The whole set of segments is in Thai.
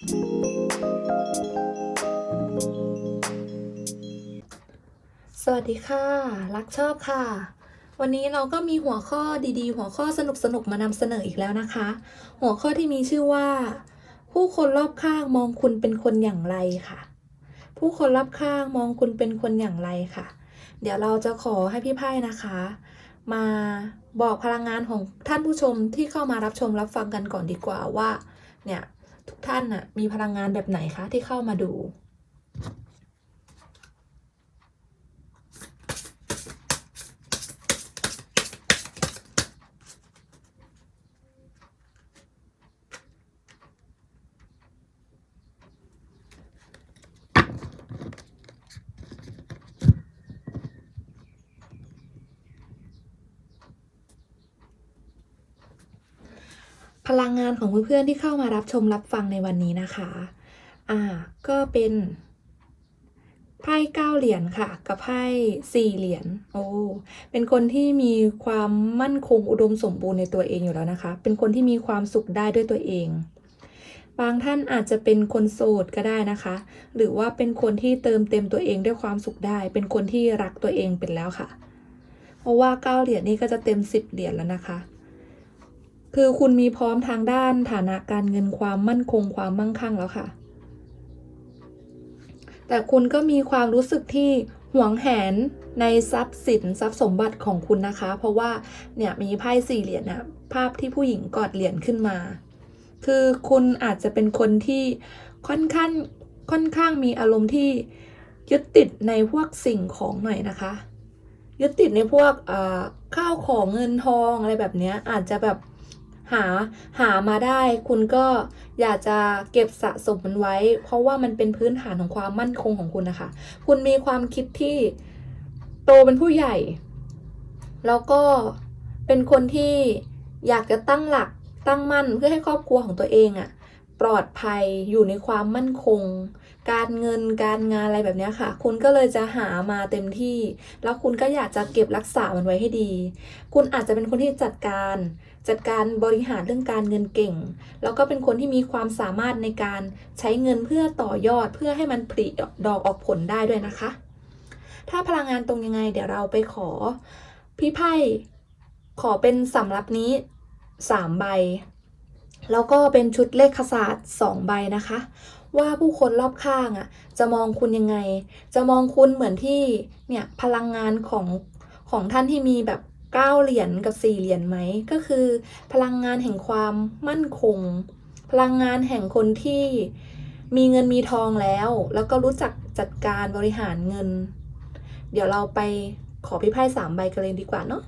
สวัสดีค่ะ รักชอบค่ะ วันนี้เราก็มีหัวข้อดีๆ หัวข้อสนุกๆ มานำเสนออีกแล้วนะคะ หัวข้อที่มีชื่อว่า ผู้คนรอบข้างมองคุณเป็นคนอย่างไรค่ะ ผู้คนรอบข้างมองคุณเป็นคนอย่างไรค่ะ เดี๋ยวเราจะขอให้พี่ไพ่นะคะ มาบอกพลังงานของท่านผู้ชมที่เข้ามารับชมรับฟังกันก่อนดีกว่าว่า เนี่ย ทุกท่านน่ะมีพลังงานแบบไหนคะที่เข้ามาดู พลังงานของเพื่อนๆที่เข้ามารับชมรับฟังในวันนี้นะคะ อ่า ก็เป็นไพ่เก้าเหรียญค่ะ กับไพ่สี่เหรียญ โอ้ เป็นคนที่มีความมั่นคงอุดมสมบูรณ์ในตัวเองอยู่แล้วนะคะ เป็นคนที่มีความสุขได้ด้วยตัวเอง บางท่านอาจจะเป็นคนโสดก็ได้นะคะ หรือว่าเป็นคนที่เติมเต็มตัวเองด้วยความสุขได้ เป็นคนที่รักตัวเองเป็นแล้วค่ะ เพราะว่าเก้าเหรียญนี่ก็จะเต็มสิบเหรียญแล้วนะคะ คือคุณมีพร้อมทางด้านฐานะการเงินความมั่นคงความมั่งคั่งแล้วค่ะ แต่คุณก็มีความรู้สึกที่หวงแหนในทรัพย์สินทรัพย์สมบัติของคุณนะคะ เพราะว่าเนี่ยมีไพ่สี่เหรียญนะภาพที่ผู้หญิงกอดเหรียญขึ้นมา คือคุณอาจจะเป็นคนที่ค่อนข้างค่อนข้างมีอารมณ์ที่ยึดติดในพวกสิ่งของหน่อยนะคะยึดติดในพวกข้าวของเงินทองอะไรแบบนี้อาจจะแบบ หาหามาได้ คุณก็อยากจะเก็บสะสมมันไว้ เพราะว่ามันเป็นพื้นฐานของความมั่นคงของคุณนะคะ คุณมีความคิดที่โตเป็นผู้ใหญ่ แล้วก็เป็นคนที่อยากจะตั้งหลักตั้งมั่นเพื่อให้ครอบครัวของตัวเองอะปลอดภัยอยู่ในความมั่นคง การเงินการงานอะไรแบบนี้ค่ะ คุณก็เลยจะหามาเต็มที่ แล้วคุณก็อยากจะเก็บรักษามันไว้ให้ดี คุณอาจจะเป็นคนที่จัดการ จัดการบริหารเรื่องการเงินเก่ง แล้วก็เป็นคนที่มีความสามารถในการใช้เงินเพื่อต่อยอดเพื่อให้มันผลิดอกออกผลได้ด้วยนะคะ ถ้าพลังงานตรงยังไง เดี๋ยวเราไปขอพี่ไพ่ขอเป็นสำรับนี้สามใบ แล้วก็เป็นชุดเลขศาสตร์สองใบนะคะ ว่าผู้คนรอบข้างอะ จะมองคุณยังไง จะมองคุณเหมือนที่เนี่ยพลังงานของของท่านที่มีแบบ เก้าเหรียญกับสี่เหรียญไหม ก็คือพลังงานแห่งความมั่นคง พลังงานแห่งคนที่มีเงินมีทองแล้ว แล้วก็รู้จักจัดการบริหารเงิน เดี๋ยวเราไปขอพี่ไพ่สามใบกันเลยดีกว่าเนาะ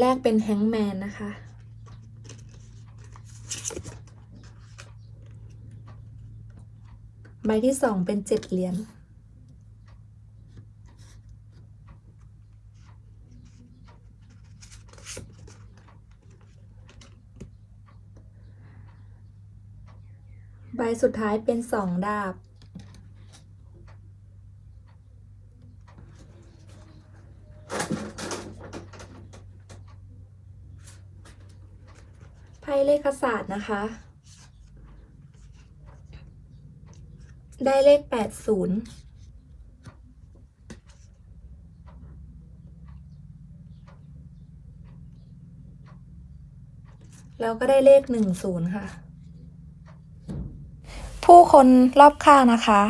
แรกเป็นแฮงแมนนะคะ ใบที่สองเป็นเจ็ดเหรียญใบสุดท้ายเป็นสองดาบ ไพ่เลขศาสตร์นะคะ ได้เลขแปดศูนย์แล้วก็ได้เลขหนึ่งศูนย์ค่ะ ผู้คนรอบข้างนะคะ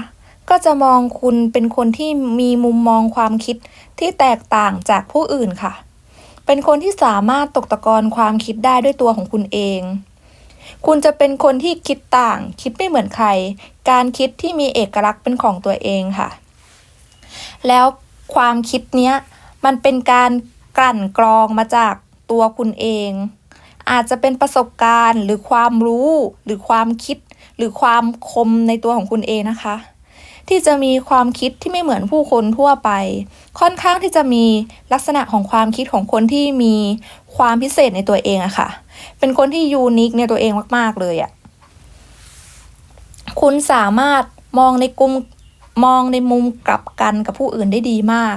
ก็จะมองคุณเป็นคนที่มีมุมมองความคิดที่แตกต่างจากผู้อื่นค่ะ เป็นคนที่สามารถตกตะกอนความคิดได้ด้วยตัวของคุณเอง คุณจะเป็นคนที่คิดต่าง คิดไม่เหมือนใคร การคิดที่มีเอกลักษณ์เป็นของตัวเองค่ะ แล้วความคิดเนี้ยมันเป็นการกลั่นกรองมาจากตัวคุณเอง อาจจะเป็นประสบการณ์หรือความรู้หรือความคิด หรือความคมในตัวของคุณเองนะคะ ที่จะมีความคิดที่ไม่เหมือนผู้คนทั่วไป ค่อนข้างที่จะมีลักษณะของความคิดของคนที่มีความพิเศษในตัวเองอะค่ะ เป็นคนที่ยูนิคในตัวเองมาก ๆ เลยอะคุณสามารถมองในกลุ่มมองในมุมกลับกันกับผู้อื่นได้ดีมาก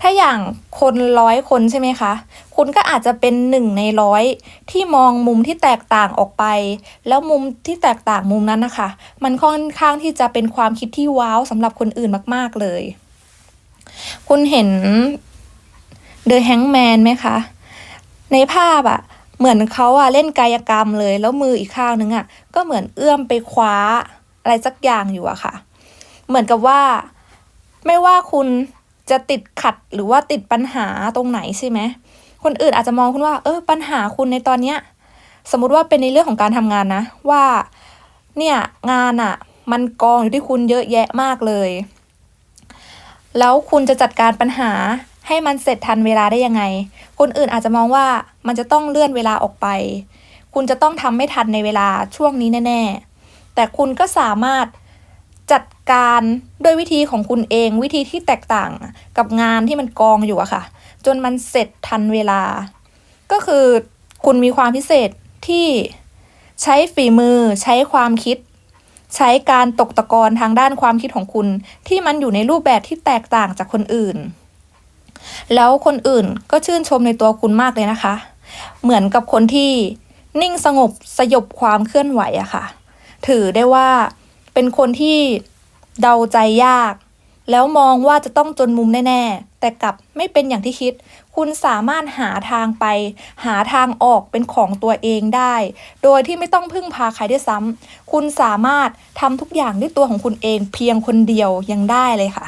ถ้าอย่างคนร้อยคนใช่ไหมคะ คุณก็อาจจะเป็นหนึ่งในร้อยที่มองมุมที่แตกต่างออกไป แล้วมุมที่แตกต่างมุมนั้นนะคะ มันค่อนข้างที่จะเป็นความคิดที่ว้าวสำหรับคนอื่นมาก ๆ เลย คุณเห็น The Hangman ไหมคะ ในภาพอะเหมือนเขาอะเล่นกายกรรมเลย แล้วมืออีกข้างนึงอะก็เหมือนเอื้อมไปคว้าอะไรสักอย่างอยู่อะค่ะ เหมือนกับว่าไม่ว่าคุณจะติดขัดหรือว่าติดปัญหาตรงไหนใช่ไหม คนอื่นอาจจะมองคุณว่า เออปัญหาคุณในตอนเนี้ยสมมติว่าเป็นในเรื่องของการทำงานนะ ว่าเนี่ยงานอะมันกองอยู่ที่คุณเยอะแยะมากเลย แล้วคุณจะจัดการปัญหาให้มันเสร็จทันเวลาได้ยังไง คนอื่นอาจจะมองว่ามันจะต้องเลื่อนเวลาออกไป คุณจะต้องทำไม่ทันในเวลาช่วงนี้แน่ ๆ แต่คุณก็สามารถจัดการด้วยวิธีของคุณเองวิธีที่แตกต่างกับงานที่มันกองอยู่อะค่ะ จนมันเสร็จทันเวลา ก็คือคุณมีความพิเศษที่ใช้ฝีมือ ใช้ความคิด ใช้การตกตะกอนทางด้านความคิดของคุณ ที่มันอยู่ในรูปแบบที่แตกต่างจากคนอื่น แล้วคนอื่นก็ชื่นชมในตัวคุณมากเลยนะคะ เหมือนกับคนที่นิ่งสงบสยบความเคลื่อนไหวอะค่ะ ถือได้ว่าเป็นคนที่เดาใจยาก แล้วมองว่าจะต้องจนมุมแน่ๆ แต่กลับไม่เป็นอย่างที่คิด คุณสามารถหาทางไป หาทางออกเป็นของตัวเองได้ โดยที่ไม่ต้องพึ่งพาใครด้วยซ้ำคุณสามารถทำทุกอย่างด้วยตัวของคุณเองเพียงคนเดียวยังได้เลยค่ะ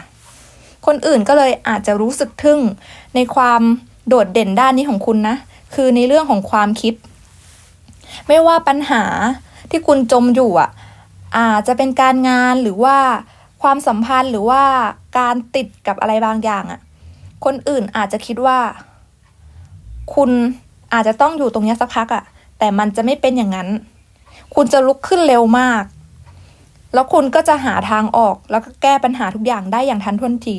คนอื่นก็เลยอาจจะรู้สึกทึ่ง ในความโดดเด่นด้านนี้ของคุณนะ คือในเรื่องของความคิด ไม่ว่าปัญหาที่คุณจมอยู่อะอาจจะเป็นการงานหรือว่า ความสัมพันธ์หรือว่าการติดกับอะไรบางอย่างอะ่ะคนอื่นอาจจะคิดว่า คุณอาจจะต้องอยู่ตรงเนี้ยสักพักอะ่ะแต่มันจะไม่เป็นอย่างนั้น คุณจะลุกขึ้นเร็วมาก แล้วคุณก็จะหาทางออกแล้วก็แก้ปัญหาทุกอย่างได้อย่างทันท่วงที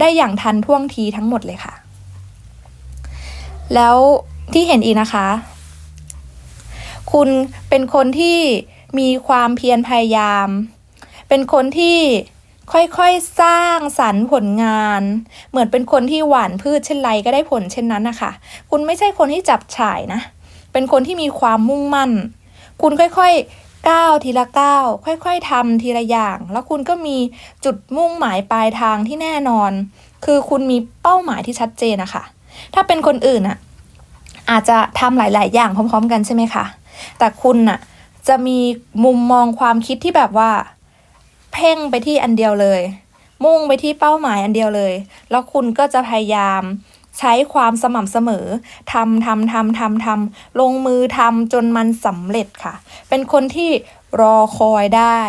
ได้อย่างทันท่วงทีทั้งหมดเลยค่ะ แล้วที่เห็นอีกนะคะ คุณเป็นคนที่มีความเพียรพยายาม เป็นคนที่ ค่อยๆ สร้างสรรค์ผลงาน เหมือนเป็นคนที่หว่านพืชเช่นไรก็ได้ผลเช่นนั้นนะคะ คุณไม่ใช่คนที่จับฉ่ายนะ เป็นคนที่มีความมุ่งมั่น คุณค่อยๆ ก้าวทีละก้าว ค่อย ๆทำทีละอย่าง แล้วคุณก็มีจุดมุ่งหมายปลายทางที่แน่นอน คือคุณมีเป้าหมายที่ชัดเจนนะคะ ถ้าเป็นคนอื่นอะอาจจะทำหลาย ๆ อย่างพร้อม ๆ กันใช่ไหมคะ แต่คุณน่ะจะมีมุมมองความคิดที่แบบว่า พ่งไปที่อันเดียวเลย มุ่งไปที่เป้าหมายอันเดียวเลย แล้วคุณก็จะพยายามใช้ความสม่ำเสมอทำทำทำทำทำลงมือทำจนมันสำเร็จค่ะ เป็นคนที่รอคอยได้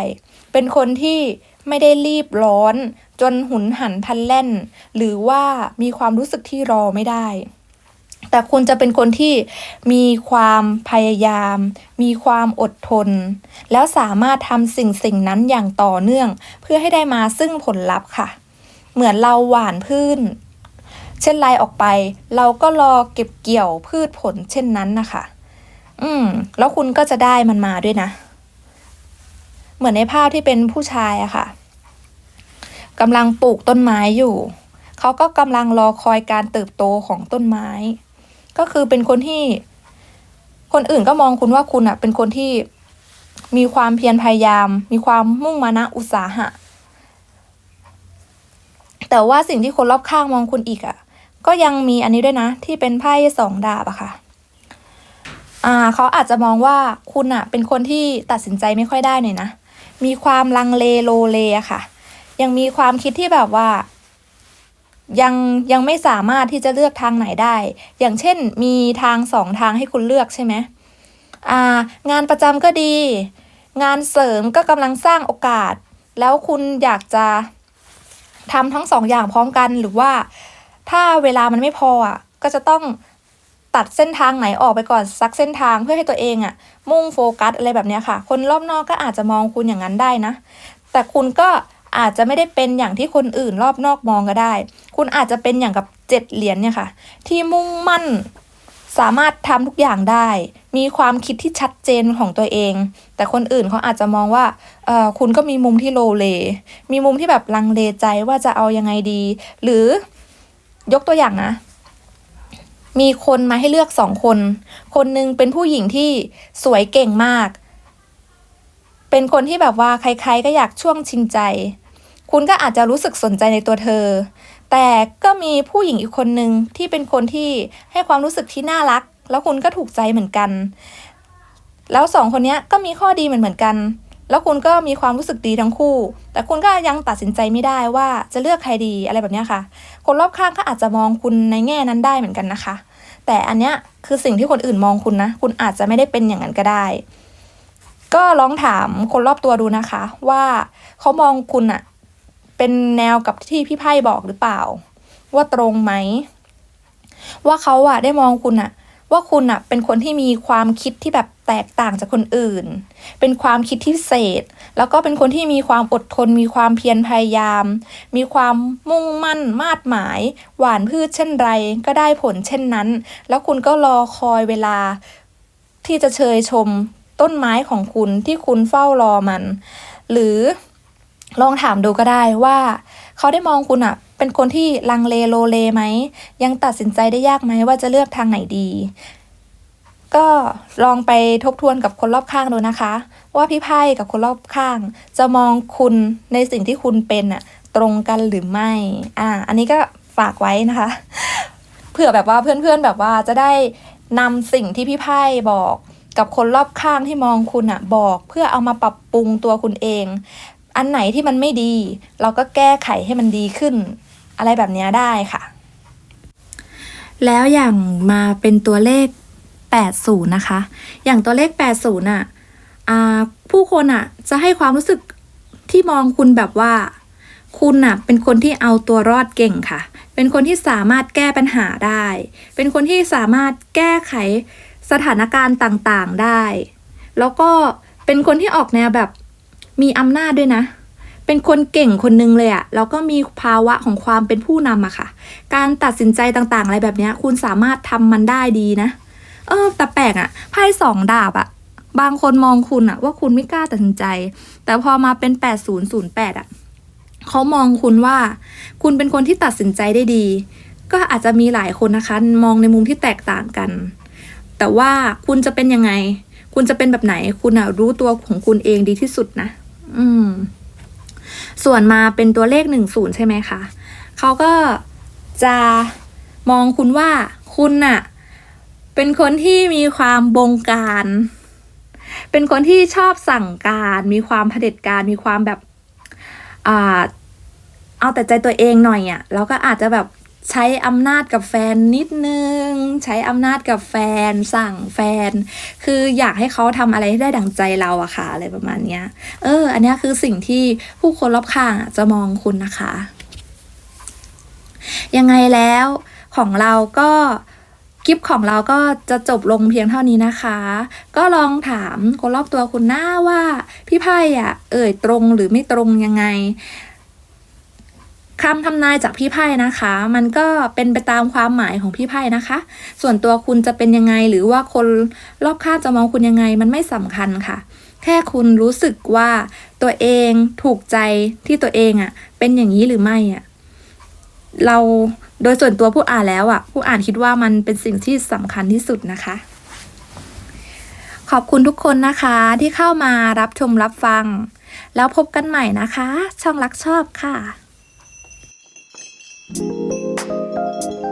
เป็นคนที่ไม่ได้รีบร้อน จนหุนหันพลันแล่น หรือว่ามีความรู้สึกที่รอไม่ได้ แต่คุณจะเป็นคนที่มีความพยายาม มีความอดทน แล้วสามารถทำสิ่งสิ่งนั้นอย่างต่อเนื่อง เพื่อให้ได้มาซึ่งผลลัพธ์ค่ะ เหมือนเราหว่านพืชเช่นไรออกไป เราก็รอเก็บเกี่ยวพืชผลเช่นนั้นนะคะ อืม แล้วคุณก็จะได้มันมาด้วยนะ เหมือนในภาพที่เป็นผู้ชายอะค่ะกำลังปลูกต้นไม้อยู่ เขาก็กำลังรอคอยการเติบโตของต้นไม้ ก็คือเป็นคนที่ คนอื่นก็มองคุณว่าคุณอะเป็นคนที่มีความเพียรพยายาม มีความมุ่งมานะอุตสาหะ แต่ว่าสิ่งที่คนรอบข้างมองคุณอีกอะก็ยังมีอันนี้ด้วยนะ ที่เป็นไพ่สองดาบอะค่ะอ่าเขาอาจจะมองว่าคุณอะเป็นคนที่ตัดสินใจไม่ค่อยได้หน่อยนะ มีความลังเลโลเลอะค่ะ ยังมีความคิดที่แบบว่า ยังยังไม่สามารถที่จะเลือกทางไหนได้ อย่างเช่นมีทางสองทางให้คุณเลือกใช่ไหมอ่างานประจำก็ดี งานเสริมก็กำลังสร้างโอกาส แล้วคุณอยากจะทำทั้งสองอย่างพร้อมกันหรือว่าถ้าเวลามันไม่พออะก็จะต้องตัดเส้นทางไหนออกไปก่อนสักเส้นทางเพื่อให้ตัวเองอะ มุ่งโฟกัสอะไรแบบนี้ค่ะ คนรอบนอกก็อาจจะมองคุณอย่างนั้นได้นะ แต่คุณก็ อาจจะไม่ได้เป็นอย่างที่คนอื่นรอบนอกมองก็ได้ คุณอาจจะเป็นอย่างกับเจ็ดเหรียญเนี่ยค่ะ ที่มุ่งมั่นสามารถทำทุกอย่างได้ มีความคิดที่ชัดเจนของตัวเอง แต่คนอื่นเขาอาจจะมองว่าเออคุณก็มีมุมที่โลเล มีมุมที่แบบลังเลใจว่าจะเอายังไงดี หรือยกตัวอย่างนะ มีคนมาให้เลือกสองคน คนหนึ่งเป็นผู้หญิงที่สวยเก่งมาก เป็นคนที่แบบว่าใคร ๆ ก็อยากช่วงชิงใจ คุณก็อาจจะรู้สึกสนใจในตัวเธอ แต่ก็มีผู้หญิงอีกคนหนึ่งที่เป็นคนที่ให้ความรู้สึกที่น่ารัก แล้วคุณก็ถูกใจเหมือนกัน แล้วสองคนนี้ก็มีข้อดีเหมือนเหมือนกัน แล้วคุณก็มีความรู้สึกดีทั้งคู่ แต่คุณก็ยังตัดสินใจไม่ได้ว่าจะเลือกใครดีอะไรแบบนี้ค่ะ คนรอบข้างก็อาจจะมองคุณในแง่นั้นได้เหมือนกันนะคะ แต่อันเนี้ยคือสิ่งที่คนอื่นมองคุณนะ คุณอาจจะไม่ได้เป็นอย่างนั้นก็ได้ก็ลองถามคนรอบตัวดูนะคะ ว่าเขามองคุณอะ เป็นแนวกับที่พี่ไพ่บอกหรือเปล่า ว่าตรงไหม ว่าเขาอะได้มองคุณอะว่าคุณอะเป็นคนที่มีความคิดที่แบบแตกต่างจากคนอื่น เป็นความคิดที่พิเศษ แล้วก็เป็นคนที่มีความอดทน มีความเพียรพยายาม มีความมุ่งมั่น มาดหมาย หวานพืชเช่นไร ก็ได้ผลเช่นนั้น แล้วคุณก็รอคอยเวลา ที่จะเชยชมต้นไม้ของคุณที่คุณเฝ้ารอมัน หรือ ลองถามดูก็ได้ว่า เขาได้มองคุณอะเป็นคนที่ลังเลโลเลไหม ยังตัดสินใจได้ยากไหมว่าจะเลือกทางไหนดี ก็ลองไปทบทวนกับคนรอบข้างดูนะคะ ว่าพี่ไพ่กับคนรอบข้าง จะมองคุณในสิ่งที่คุณเป็นอะตรงกันหรือไม่ อ่า อันนี้ก็ฝากไว้นะคะ เผื่อแบบว่าเพื่อนๆแบบว่าจะได้นำสิ่งที่พี่ไพ่บอกกับคนรอบข้างที่มองคุณอะบอก เพื่อเอามาปรับปรุงตัวคุณเอง อันไหนที่มันไม่ดี เราก็แก้ไขให้มันดีขึ้น อะไรแบบนี้ได้ค่ะ แล้วอย่างมาเป็นตัวเลข 80 นะคะ อย่างตัวเลข 80น่ะอ่าผู้คนอะ จะให้ความรู้สึกที่มองคุณแบบว่า คุณน่ะ เป็นคนที่เอาตัวรอดเก่งค่ะ เป็นคนที่สามารถแก้ปัญหาได้ เป็นคนที่สามารถแก้ไขสถานการณ์ต่างๆได้ แล้วก็เป็นคนที่ออกแนวแบบ มีอำนาจด้วยนะ เป็นคนเก่งคนนึงเลยอะแล้วก็มีภาวะของความเป็นผู้นำอะค่ะ การตัดสินใจต่างๆ อะไรแบบนี้คุณสามารถทำมันได้ดีนะ เออ แต่แปลกอะไพ่สองดาบอะบางคนมองคุณอะว่าคุณไม่กล้าตัดสินใจ แต่พอมาเป็น 8008อะเขามองคุณว่า คุณเป็นคนที่ตัดสินใจได้ดี ก็อาจจะมีหลายคนนะคะ มองในมุมที่แตกต่างกัน แต่ว่าคุณจะเป็นยังไง คุณจะเป็นแบบไหน คุณอะรู้ตัวของคุณเองดีที่สุดนะ อืม ส่วนมาเป็นตัวเลขหนึ่งศูนย์ใช่ไหมคะ เขาก็จะมองคุณว่าคุณน่ะ เป็นคนที่มีความบงการ เป็นคนที่ชอบสั่งการ มีความเผด็จการ มีความแบบ อ่า เอาแต่ใจตัวเองหน่อยอะ่ะ แล้วก็อาจจะแบบ ใช้อำนาจกับแฟนนิดนึง ใช้อำนาจกับแฟน สั่งแฟน คืออยากให้เขาทำอะไรให้ได้ดั่งใจเราอะค่ะอะไรประมาณเนี้ย เออ อันนี้คือสิ่งที่ผู้คนรอบข้างจะมองคุณนะคะ ยังไงแล้วของเราก็คลิปของเราก็จะจบลงเพียงเท่านี้นะคะ ก็ลองถามคนรอบตัวคุณหน้าว่า พี่ไพ่อะเอ่ยตรงหรือไม่ตรงยังไง คำทำนายจากพี่ไพ่นะคะ มันก็เป็นไปตามความหมายของพี่ไพ่นะคะ ส่วนตัวคุณจะเป็นยังไงหรือว่าคนรอบข้างจะมองคุณยังไงมันไม่สำคัญค่ะ แค่คุณรู้สึกว่าตัวเองถูกใจที่ตัวเองอะ่ะ เป็นอย่างนี้หรือไม่อะ่ะเราโดยส่วนตัวผู้อ่านแล้วอะ่ะ ผู้อ่านคิดว่ามันเป็นสิ่งที่สำคัญที่สุดนะคะขอบคุณทุกคนนะคะที่เข้ามารับชมรับฟัง แล้วพบกันใหม่นะคะ ช่องรักชอบค่ะ Música